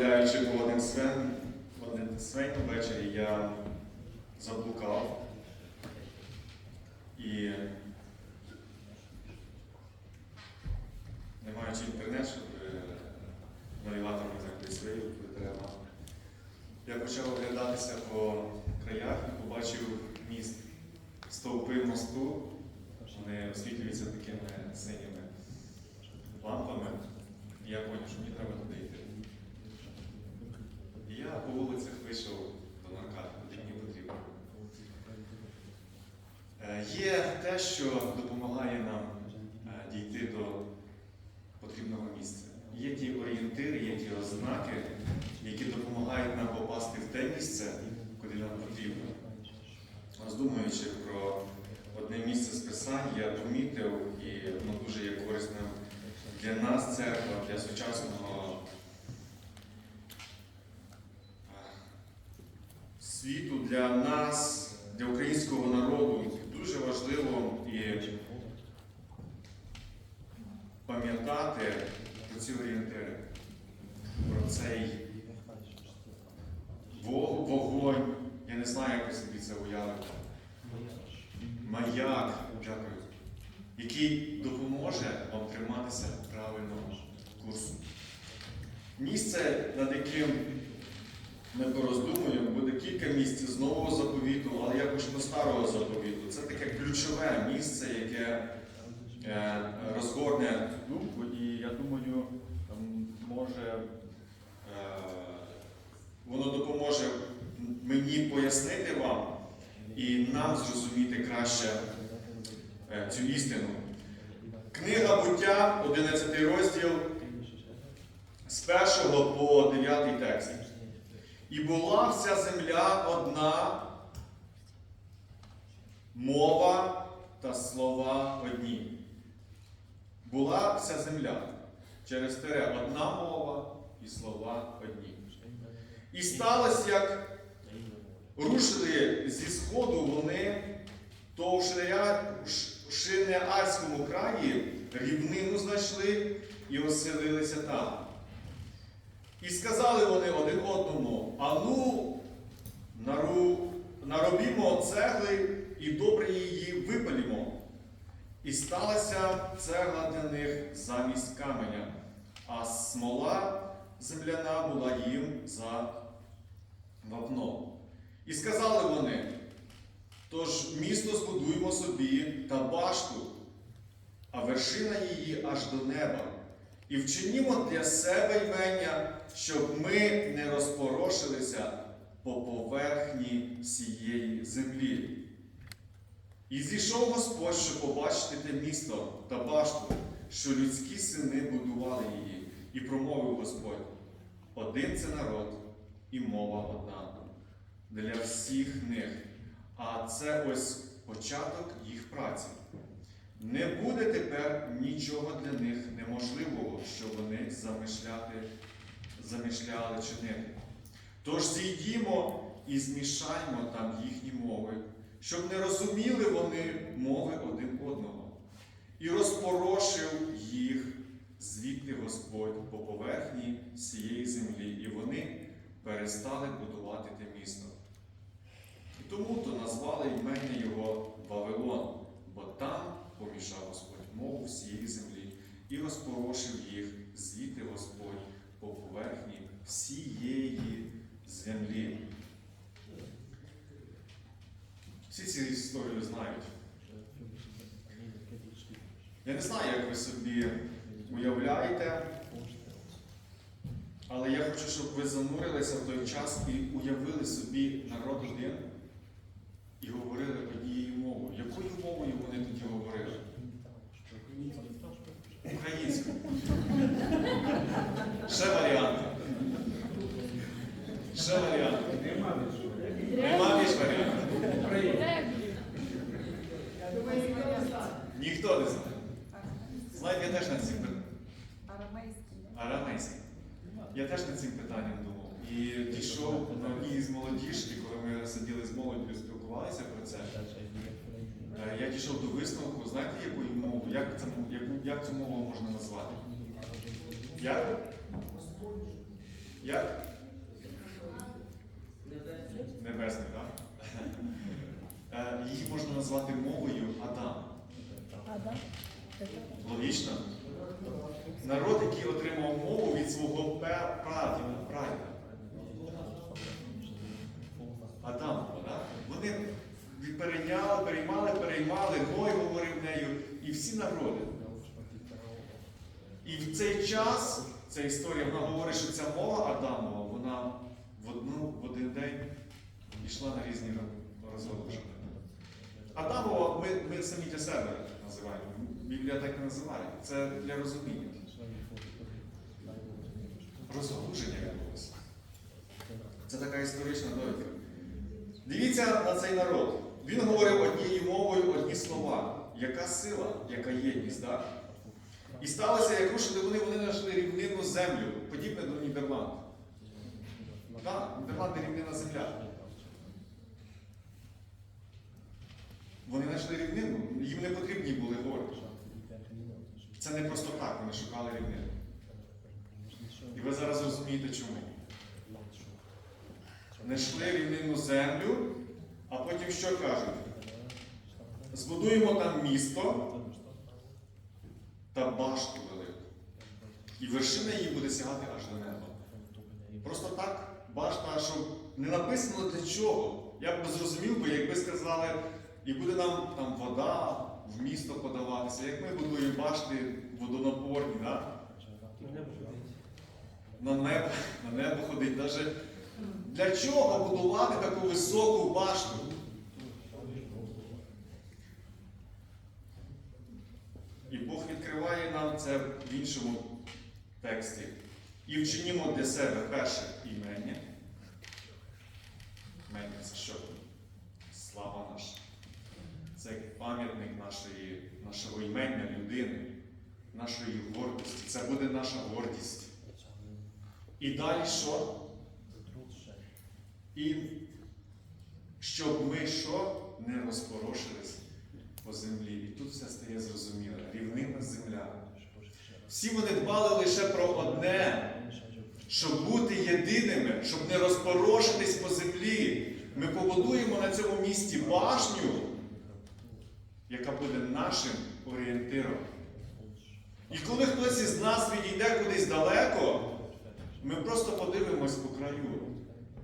гуляючи по одним свен, одним свейну ввечері, я заблукав. І не маючи інтернет, щоб е, навігатор не закрити свої, коли треба. Я почав оглядатися по краях і побачив міст. Стовпи мосту, вони освітлюються такими синіми лампами. І я зрозумів, що мені треба туди я по вулицях вийшов до наркати, куди мені потрібно. Е, Є те, що допомагає нам е, дійти до потрібного місця. Є ті орієнтири, є ті ознаки, які допомагають нам попасти в те місце, куди нам потрібно. Роздумуючи про одне місце з писань, я помітив, і воно дуже є корисним для нас, церква, для сучасного е, світу, для нас, для українського народу. Дуже важливо і пам'ятати про ці орієнтири, про цей во- вогонь. Я не знаю, як ви собі це уявити. Маяк, дякую, який допоможе вам триматися правильного курсу. Місце, над яким ми пороздумуємо, буде кілька місць з нового заповіту, але я почну з старого заповіту. Це таке ключове місце, яке е, розгорне думку, і я думаю, може е, воно допоможе мені пояснити вам і нам зрозуміти краще е, цю істину. Книга буття, 11 розділ, з 1 по 9 текст. І була вся земля одна, мова та слова одні. Була вся земля через тере одна мова і слова одні. І сталося, як рушили зі сходу вони, то в Шинеарському краї рівнину знайшли і оселилися там. І сказали вони один одному: Ану, наробімо цегли і добре її випалімо. І сталася цегла для них замість каменя, а смола земляна була їм за вапно. І сказали вони: тож місто збудуємо собі та башту, а вершина її аж до неба. І вчинімо для себе ймення, щоб ми не розпорошилися по поверхні всієї землі. І зійшов Господь, щоб побачити те місто та башту, що людські сини будували її, і промовив Господь: один це народ і мова одна для всіх них. А це ось початок їх праці. Не буде тепер нічого для них неможливого, що вони замишляти, замишляли чинити. Тож зійдімо і змішаймо там їхні мови, щоб не розуміли вони мови один одного. І розпорошив їх звідти Господь по поверхні всієї землі, і вони перестали будувати те місто. І тому то назвали імення його Вавилон, бо там помішав Господь мову всієї землі і розпорошив їх звідти Господь по поверхні всієї землі. Всі ці історії знають. Я не знаю, як ви собі уявляєте, але я хочу, щоб ви занурилися в той час і уявили собі народ один і говорили однією мовою. Якою мовою вони тоді говорили? Українською. Ще варіанти. Ще варіанти. Нема більш варіантів. Ніхто не знає. Знаєте, я теж над цим питанням. Арамейський. Я теж над цим питанням думав. І дійшов на одній з молодіжки, коли ми сиділи з молоддю, спілкувалися про це. Е, Я дійшов до висновку, знаєте, якою мовою, як, це, як цю мову можна назвати? Як? Як? Небесний, так? Е, Її можна назвати мовою Адам. Адам. Логічно? Народ, який отримав мову від свого прадіда, прадіда. Адам, так? Вони перейняли, переймали, переймали, нею, і всі народи. І в цей час, ця історія, вона говорить, що ця мова Адамова, вона в, одну, в один день йшла на різні розголошення. Адамова ми, ми самі для себе називаємо. Біблія так не називає. Це для розуміння. Розгалуження відбулося. Це така історична довідка. Дивіться на цей народ. Він говорив однією мовою одні слова. Яка сила, яка єдність, так? І сталося, як рушили вони, вони знайшли рівнинну землю, подібне до Нідерланд. Так, Нідерланди рівнина земля. Вони знайшли рівнину, їм не потрібні були гори. Це не просто так, вони шукали рівнину. І ви зараз розумієте чому. Знайшли рівнинну землю, а потім що кажуть? Збудуємо там місто та башту велику. І вершина її буде сягати аж до неба. Просто так, башта, що не написано для чого. Я б зрозумів би, якби сказали, і буде нам там вода в місто подаватися, як ми будуємо башти водонапорні, да? на небо, на небо ходить. Даже для чого будувати таку високу башту? І Бог відкриває нам це в іншому тексті. І вчинімо для себе перше імення. Імення це що? Слава наша. Це пам'ятник нашої, нашого імення людини, нашої гордості. Це буде наша гордість. І далі що? І щоб ми що не розпорошились по землі. І тут все стає зрозуміло. Рівнина земля. Всі вони дбали лише про одне, щоб бути єдиними, щоб не розпорошитись по землі. Ми побудуємо на цьому місці башню, яка буде нашим орієнтиром. І коли хтось із нас відійде кудись далеко, ми просто подивимось по краю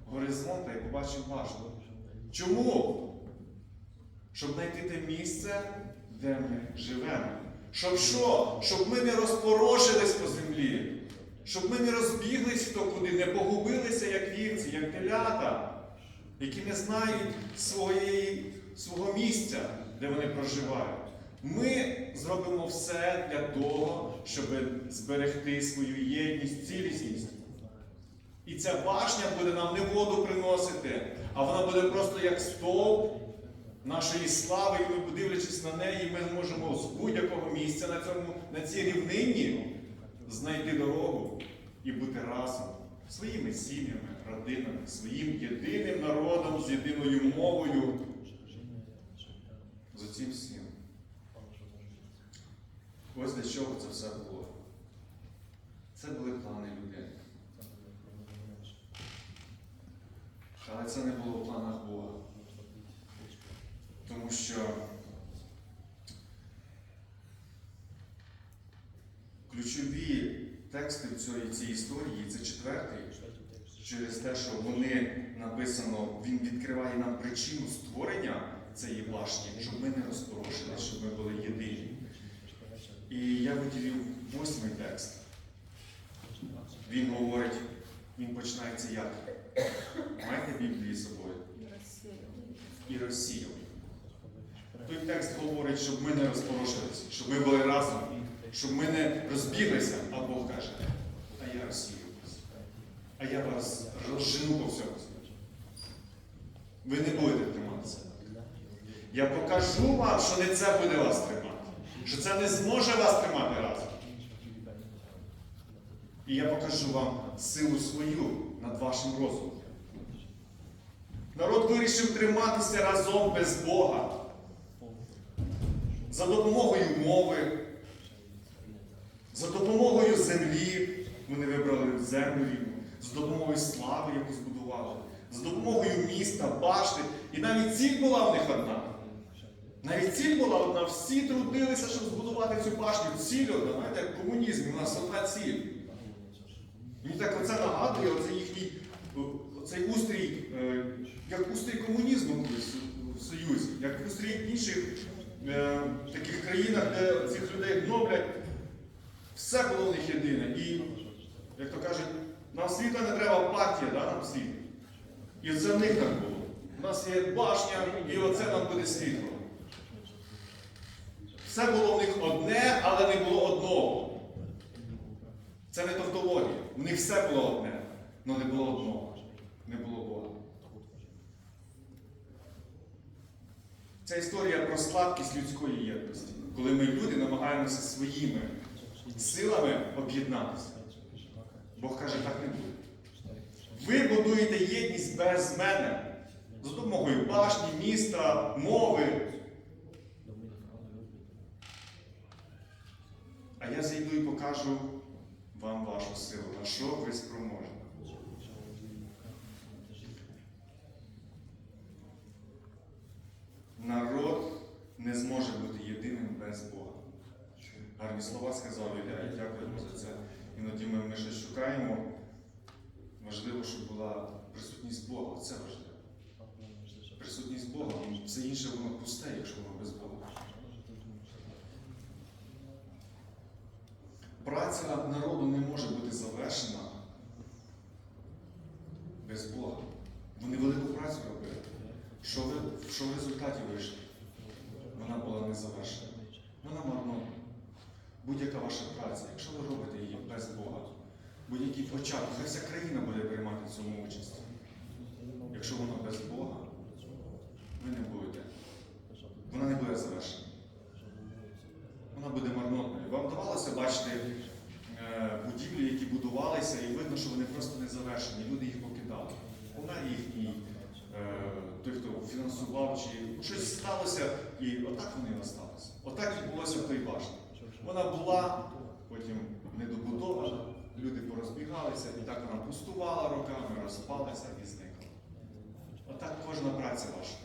горизонта і побачимо башню. Чому? Щоб знайти те місце, де ми живемо. Щоб що? Щоб ми не розпорошились по землі. Щоб ми не розбіглись хто куди, не погубилися, як вівці, як телята, які не знають своєї, свого місця, де вони проживають. Ми зробимо все для того, щоб зберегти свою єдність, цілісність. І ця башня буде нам не воду приносити, а вона буде просто як стовп нашої слави, і ми, дивлячись на неї, ми зможемо з будь-якого місця на, цьому, на цій рівнині знайти дорогу і бути разом своїми сім'ями, родинами, своїм єдиним народом з єдиною мовою, з цим всім. Ось для чого це все було. Це були плани людей. Але це не було в планах Бога. Тому що ключові тексти в цій, історії це четвертий, через те, що вони написано, він відкриває нам причину створення цієї башні, щоб ми не розпорошилися, щоб ми були єдині. І я виділив восьмий текст. Він говорить, він починається як? Маєте Біблії з собою? І розсіяв. Той текст говорить, щоб ми не розпорошилися, щоб ми були разом, щоб ми не розбіглися, а Бог каже, а я розсію вас. А я вас розжену по всьому. Ви не будете триматися. Я покажу вам, що не це буде вас тримати, що це не зможе вас тримати разом. І я покажу вам силу свою над вашим розумом. Народ вирішив триматися разом без Бога. За допомогою мови, за допомогою землі. Вони вибрали землю рівну. з допомогою слави, яку збудували, з допомогою міста, башти. І навіть ціль була в них одна. Навіть ціль була одна, всі трудилися, щоб збудувати цю башню. Ціль одна, знаєте, як в у нас одна ціль. Мені так оце нагадує, оце їхній оцей устрій, е, як устрій комунізму у Союзі, як устрій інших е, таких країнах, де цих людей гноблять. Все було в них єдине. І, як то кажуть, нам світла не треба партія, да, нам світ. І це в них так було. У нас є башня, і оце нам буде світло. Все було в них одне, але не було одного. Це не тавтологія. В них все було одне, але не було одного. Не було Бога. Це історія про слабкість людської єдності, коли ми люди намагаємося своїми силами об'єднатися. Бог каже, так не буде. Ви будуєте єдність без мене. За допомогою башні, міста, мови. А я зайду і покажу вам вашу силу, на що ви спроможні. Не зможе бути єдиним без Бога. Гарні слова сказав Ілля, і дякуємо за це. Іноді ми, ми щось шукаємо. Важливо, щоб була присутність Бога. Це важливо. Присутність Бога. Все інше воно пусте, якщо воно без Бога. Праця народу не може бути завершена без Бога. Вони велику працю робили. Що, ви, що в результаті вийшло? Вона завершена. Вона марнова. Будь-яка ваша праця, якщо ви робите її без Бога, будь-який початок, хай вся країна буде приймати цьому участь. Якщо воно без Бога, ви не будете. Вона не буде завершена. Вона буде марнотною. Вам давалося бачити е, будівлі, які будувалися, і видно, що вони просто не завершені. Люди їх покидали. Вона їхній, той, хто фінансував, чи щось сталося, і отак вони і осталися. Отак відбулося в той башні. Вона була, потім недобудована, люди порозбігалися, і так вона пустувала роками, розпалася і зникла. Отак кожна праця ваша,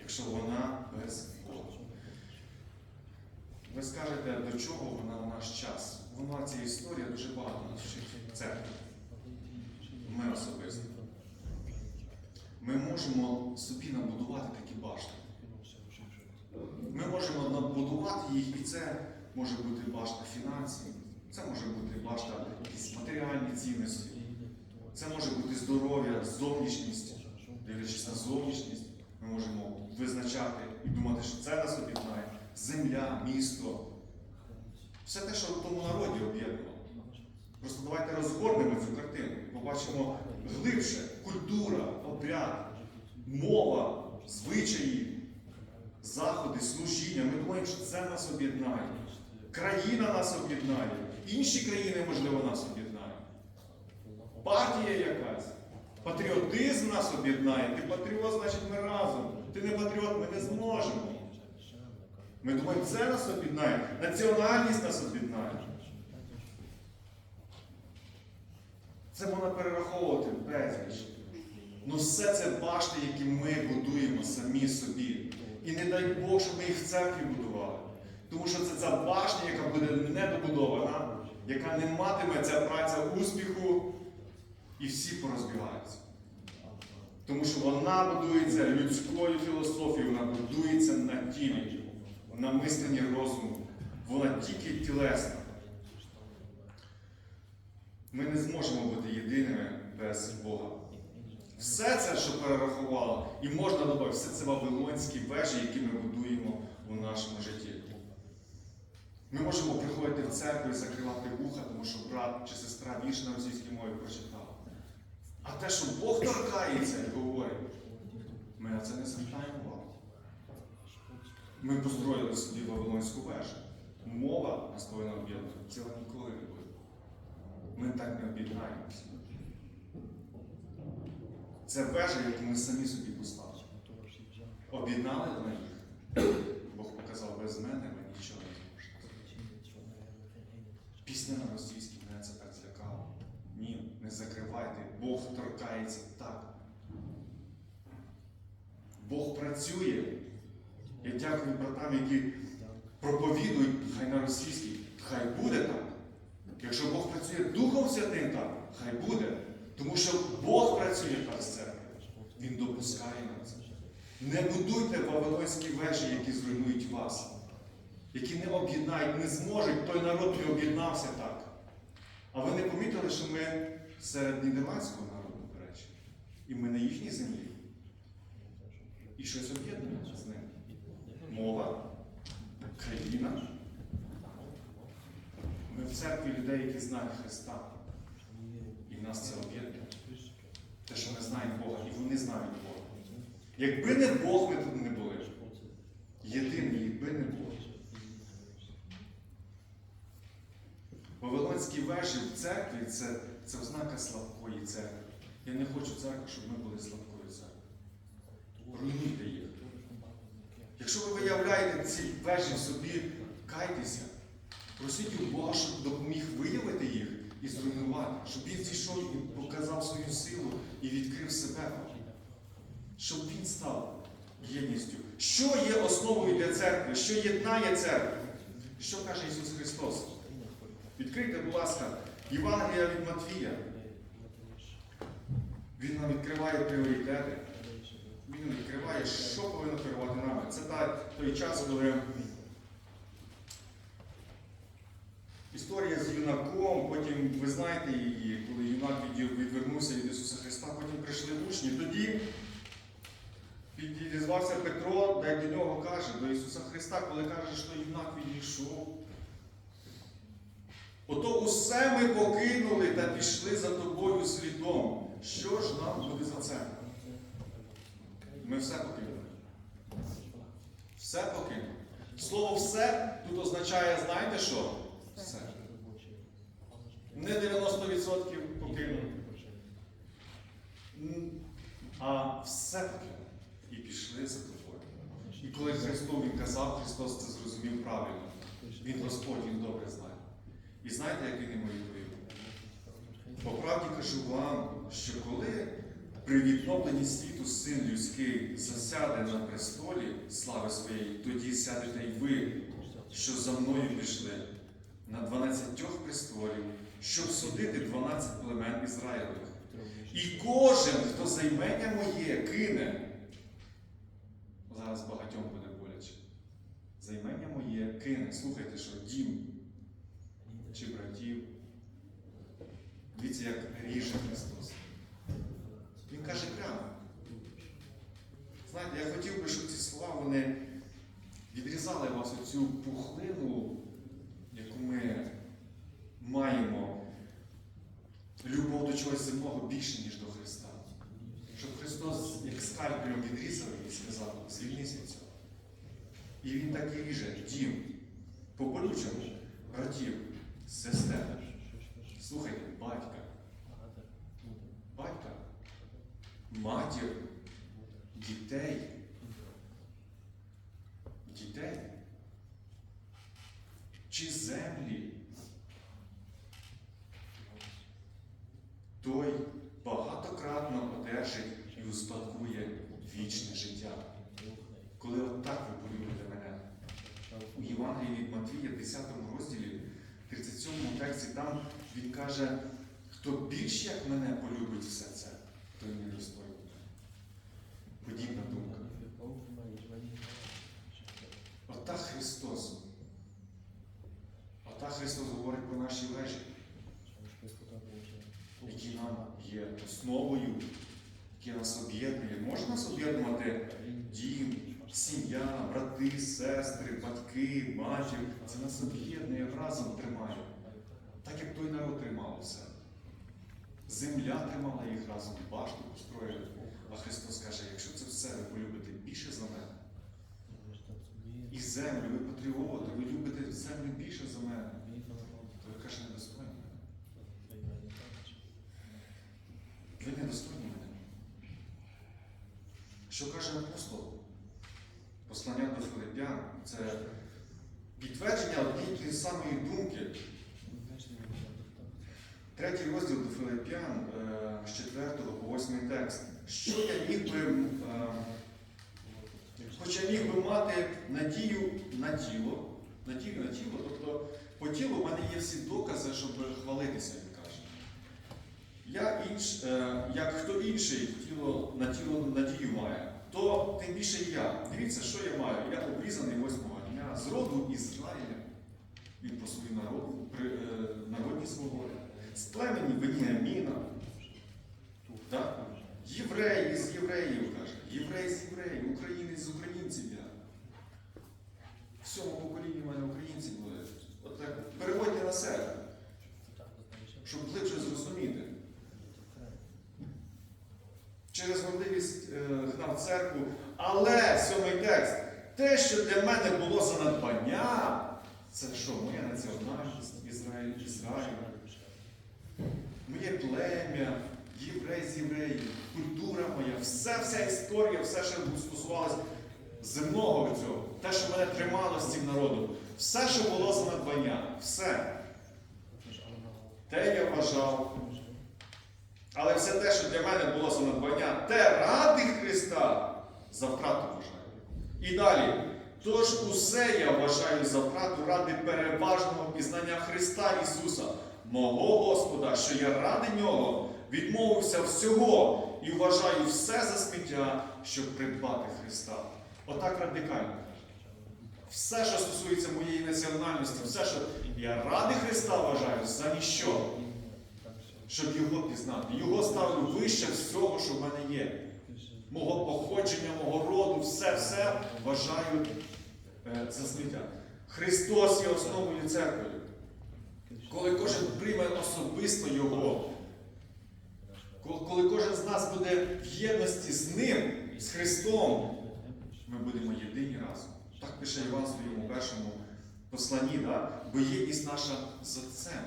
якщо вона без Бога. Ви скажете, до чого вона в наш час? Вона ця історія дуже багато нас вчить. Церква. Ми особисто. Ми можемо собі набудувати такі башти. Ми можемо набудувати їх, і це може бути башта фінансів, це може бути башта якісь матеріальні цінності, це може бути здоров'я, зовнішність. Дивлячись на зовнішність, ми можемо визначати і думати, що це нас об'єднає. Земля, місто. Все те, що в тому народі об'єднувало. Просто давайте розгорнемо цю картину, побачимо глибше культура, обряд, мова, звичаї, заходи, служіння. Ми думаємо, що це нас об'єднає. Країна нас об'єднає. Інші країни, можливо, нас об'єднають. Партія якась. Патріотизм нас об'єднає. Ти патріот, значить ми разом. Ти не патріот, ми не зможемо. Ми думаємо, це нас об'єднає. Національність нас об'єднає. Це можна перераховувати безліч. Ну все це башти, які ми будуємо самі собі. І не дай Бог, щоб ми їх в церкві будували. Тому що це ця башня, яка буде недобудована, яка не матиме ця праця успіху, і всі порозбігаються. Тому що вона будується людською філософією, вона будується на тілі, на мисленні розуму. Вона тільки тілесна. Ми не зможемо бути єдиними без Бога. Все це, що перерахувало, і можна додати, все це вавилонські вежі, які ми будуємо у нашому житті. Ми можемо приходити в церкву і закривати вуха, тому що брат чи сестра вірш на російській мові прочитав. А те, що Бог торкається і говорить, ми на це не звертаємо увагу. Ми построїли собі Вавилонську вежу. Мова нас повинна об'єднувати. Цього ніколи не буде. Ми так не об'єднаємося. Це вежа, яку ми самі собі поставили. Об'єднали на їх. Бог показав, без мене ви нічого не зможете. Пісня на російській мене це так злякало. Ні, не закривайте. Бог торкається так. Бог працює. Я дякую братам, які проповідують, хай на російській, хай буде так. Якщо Бог працює Духом Святим так, хай буде. Тому що Бог працює так з церкви. Він допускає на це. Не будуйте вавилонські вежі, які зруйнують вас, які не об'єднають, не зможуть, той народ не об'єднався так. А ви не помітили, що ми серед нідерландського народу, до речі, і ми на їхній землі. І щось об'єднує з ним. Мова, країна. Ми в церкві людей, які знають Христа. Нас це об'єднує. Те, що ми знаємо Бога, і вони знають Бога. Якби не Бог, ми тут не були. Єдиний, якби не Бог. Вавилонські вежі в церкві це, це ознака слабкої церкви. Я не хочу церкви, щоб ми були слабкою церквою. Руйнуйте їх. Якщо ви виявляєте ці вежі собі, кайтеся. Просіть у Бога, щоб допоміг виявити їх і зруйнувати, щоб він зійшов і показав свою силу і відкрив себе. Щоб він став єдністю. Що є основою для церкви? Що єднає церкву? Що каже Ісус Христос? Відкрийте, будь ласка, Євангелія від Матвія. Він нам відкриває пріоритети. Він відкриває, що повинно керувати нами. Це той час, коли історія з юнаком, потім ви знаєте її, коли юнак відвернувся від Ісуса Христа, потім прийшли учні. Тоді підізвався Петро, де до нього каже, до Ісуса Христа, коли каже, що юнак відійшов. Ото усе ми покинули та пішли за тобою слідом. Що ж нам буде за це? Ми все покинули. Все покинули. Слово все тут означає, знаєте що? Все. Не 90% покинули, а все покинули. І пішли за тобою. І коли Христу Він казав, Христос це зрозумів правильно. Він Господь, Він добре знає. І знаєте, як він йому відповів? По правді кажу вам, що коли при відновленні світу син людський засяде на престолі слави своєї, тоді сядете й ви, що за мною пішли, на дванадцятьох престолів, щоб судити дванадцять племен Ізраїлевих. І кожен, хто займення моє кине, зараз багатьом буде боляче. Займення моє кине. Слухайте, що дім чи братів. Дивіться, як ріже Христос. Він каже прямо. Знаєте, я хотів би, щоб ці слова вони відрізали вас оцю пухлину, яку ми маємо. Любов до чогось земного більше, ніж до Христа. Щоб Христос, як скальпелем відрізав і сказав, звільнися цього. І Він так і ріже дім по болючому братів, сестер. Слухайте, батька, батька, матір. Дітей. Чи землі. Той багатократно одержить і успадкує вічне життя. Коли отак ви полюбите мене. У Євангелії від Матвія, 10 розділі, 37 тексті, там він каже, хто більш як мене полюбить все це, той не достойний. Подібна думка. Отак Христос. Отак Христос говорить про наші вежі, які нам є основою, які нас об'єднує. Може нас об'єднувати дім, сім'я, брати, сестри, батьки, матір. Це нас об'єднує, разом тримає. Так як той народ тримав усе. Земля тримала їх разом, башти построїли. А Христос каже, якщо це все ви полюбите більше за мене, і землю, ви патріоти, ви любите землю більше за мене, то ви каже, недостойні мене. Ви недостойні мене. Що каже апостол? Послання до Филиппян це підтвердження однієї самої думки. Третій розділ до Филиппян е, з 4 по 8 текст. Що я міг би е, Хоча міг би мати надію на тіло, надію на тіло, тобто по тілу в мене є всі докази, щоб хвалитися. Я інш, е, як хто інший тіло, на тіло надію має, то тим більше я. Дивіться, що я маю. Я обрізаний восьмого дня з роду Ізраїля. Він по своїй народу, при, е, народні свободи. З племені Веніаміна. Так? Євреї з євреїв, каже. Єврей з євреїв, українець з українців я. В сьому поколінні мене українці були. От так переводьте на себе, щоб глибше зрозуміти. Через гордивість е, гнав церкву. Але сьомий текст. Те, що для мене було занадбання, це що, моя національність, Ізраїль, Ізраїль, моє плем'я, єврей з євреїв, культура моя, все, вся історія, все, що стосувалося земного цього, те, що мене тримало з цим народом, все, що було занадбання, все. Те я вважав. Але все те, що для мене було занадбання, те ради Христа за втрату вважаю. І далі. Тож усе я вважаю за втрату ради переважного пізнання Христа Ісуса, мого Господа, що я ради Нього відмовився всього і вважаю все за сміття, щоб придбати Христа. Отак радикально. Все, що стосується моєї національності, все, що я ради Христа вважаю, за ніщо щоб його пізнати. Його ставлю вище всього, що в мене є. Мого походження, мого роду, все-все вважаю е, за сміття. Христос є основою церкви. Коли кожен прийме особисто Його, коли- кожен з нас буде в єдності з Ним, з Христом, ми будемо єдині разом. Так пише Іван в своєму першому посланні, да? бо єдність наша з Отцем.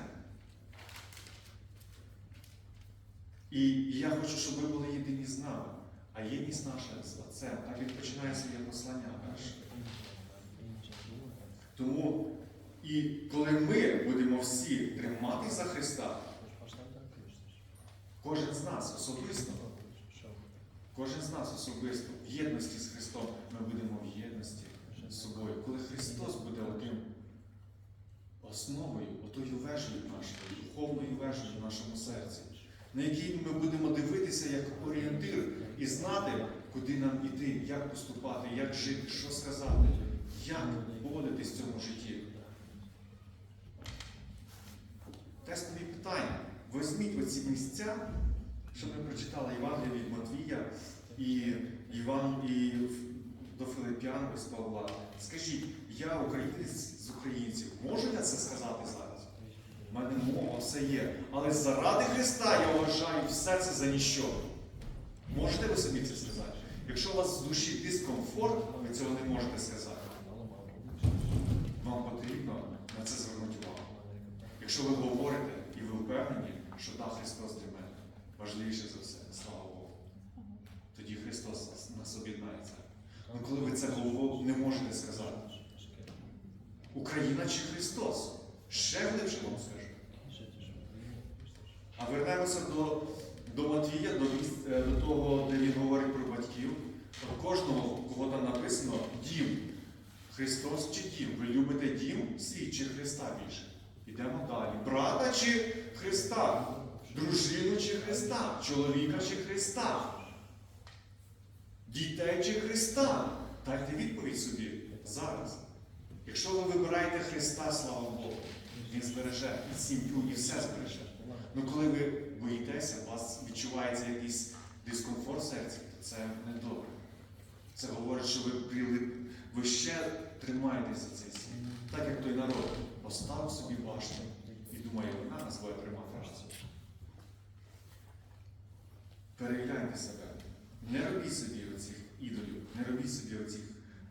І я хочу, щоб ви були єдині з нами, а єдність наша з Отцем. Так він починає своє послання перше. Тому, і коли ми будемо всі тримати за Христа, кожен з нас особисто, кожен з нас особисто в єдності з Христом, ми будемо в єдності з собою. Коли Христос буде одним основою, отою вежею нашою, духовною вежею в нашому серці, на якій ми будемо дивитися як орієнтир і знати, куди нам іти, як поступати, як жити, що сказати, як поводитись в цьому житті. Тестові питання. Візьміть оці місця, що ми прочитали Євангелія від Матвія і Іван і до Филип'ян без Павла. Скажіть, я українець з українців, можу я це сказати зараз? У мене мова, все є. Але заради Христа я вважаю все це за ніщо. Можете ви собі це сказати? Якщо у вас з душі дискомфорт, ви цього не можете сказати. Вам потрібно на це звернути увагу. Якщо ви говорите і ви впевнені, що так Христос для мене важливіше за все, слава Богу. Тоді Христос нас об'єднається. Ну коли ви це не можете сказати, Україна чи Христос? Ще глибше вам скажу. А вернемося до, до Матвія, до, е, до того, де він говорить про батьків. От кожного, кого там написано, дім. Христос чи дім? Ви любите дім свій чи Христа більше? Йдемо далі. Брата чи Христа? Дружину чи Христа? Чоловіка чи Христа? Дітей чи Христа? Дайте відповідь собі зараз. Якщо ви вибираєте Христа, слава Богу, Він збереже і сім'ю, і все збереже. Ну коли ви боїтеся, у вас відчувається якийсь дискомфорт в серці, то це не добре. Це говорить, що ви прилип, ви ще тримаєтесь за цей світ. Так як той народ поставив собі башню і думає, вона буде тримати рацію. Перегляньте себе. Не робіть собі оцих ідолів, не робіть собі оцих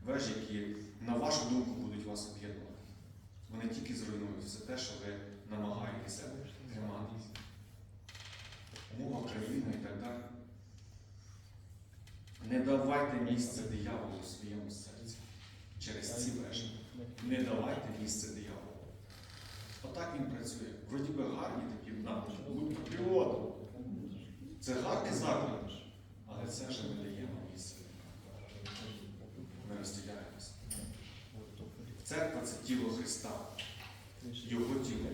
веж, які, на вашу думку, будуть вас об'єднувати. Вони тільки зруйнують все те, що ви намагаєтеся тримати. Мова країна і так далі. Не давайте місце дияволу у своєму серці через ці вежі. Не давайте місце дияволу. Отак він працює. Вроді би гарні такі напрямки, патріотом. Це гарний заклик, але це вже не даємо місце. Ми Церква це тіло Христа, Його тіло.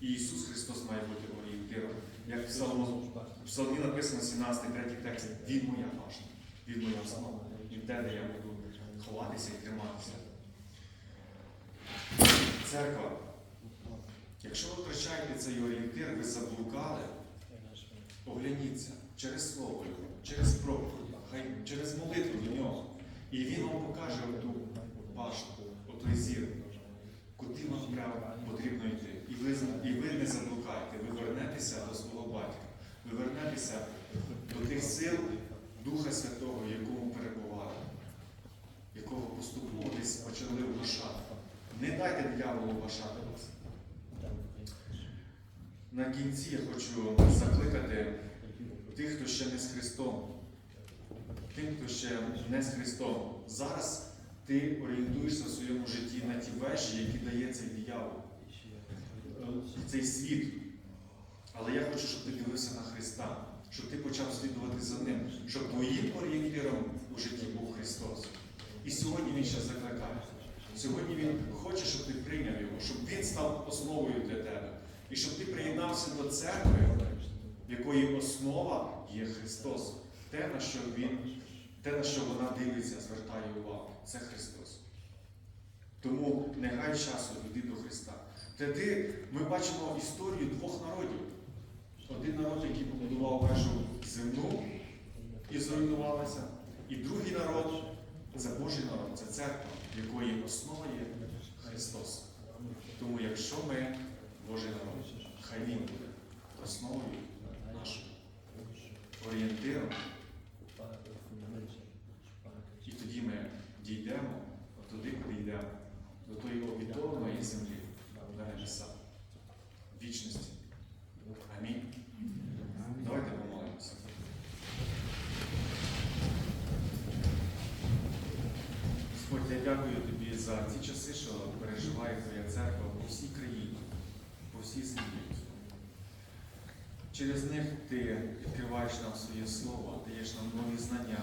І Ісус Христос має бути орієнтиром. Як в Псалмі написано 17, третій текст, Він моя башня, Він моя слава. І те, де я буду ховатися і триматися. Церква. Якщо ви втрачаєте цей орієнтир, ви заблукали, огляніться через слово, Його, через проповідь, через молитву до нього. І він вам покаже ту башню отой зір, куди вам прямо потрібно йти. І ви, і ви не заблукаєте, ви вернетеся до свого батька, ви вернетеся до тих сил Духа Святого, в якому перебували, якого поступово десь почали вгашати. Не дайте дияволу вгашати вас. На кінці я хочу закликати тих, хто ще не з Христом, тим, хто ще не з Христом. Зараз ти орієнтуєшся в своєму житті на ті вежі, які дає цей диявол, цей світ. Але я хочу, щоб ти дивився на Христа, щоб ти почав слідувати за ним, щоб твоїм орієнтиром у житті був Христос. І сьогодні Він ще закликає. Сьогодні Він хоче, щоб ти прийняв його, щоб він став основою для тебе. І щоб ти приєднався до церкви, в якої основа є Христос. Те, на що він, те, на що вона дивиться, звертає увагу. Це Христос. Тому не гай часу, йди до Христа. Тоді ми бачимо історію двох народів. Один народ, який побудував вежу земну і зруйнувалася, і другий народ це Божий народ, це церква, в якої основа є Христос. Тому якщо ми Божий народ, хай Він буде основою нашою, орієнтиром, і тоді ми дійдемо туди, куди йдемо, до тої обітованої землі, на небеса, вічності. Амінь. Давайте помолимося. Господь, я дякую тобі за ті часи, що переживає Твоя церква по всій країні, по всій землі. Через них ти відкриваєш нам своє слово, даєш нам нові знання,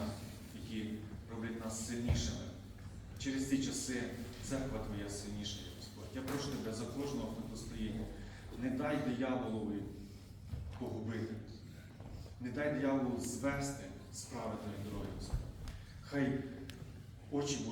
які роблять нас сильнішими. Через ці часи церква Твоя сильніша, Господь. Я прошу тебе за кожного, хто стоїть. Не дай дияволові погубити. Не дай дияволу звести з твої дороги. Господь. Хай очі будуть.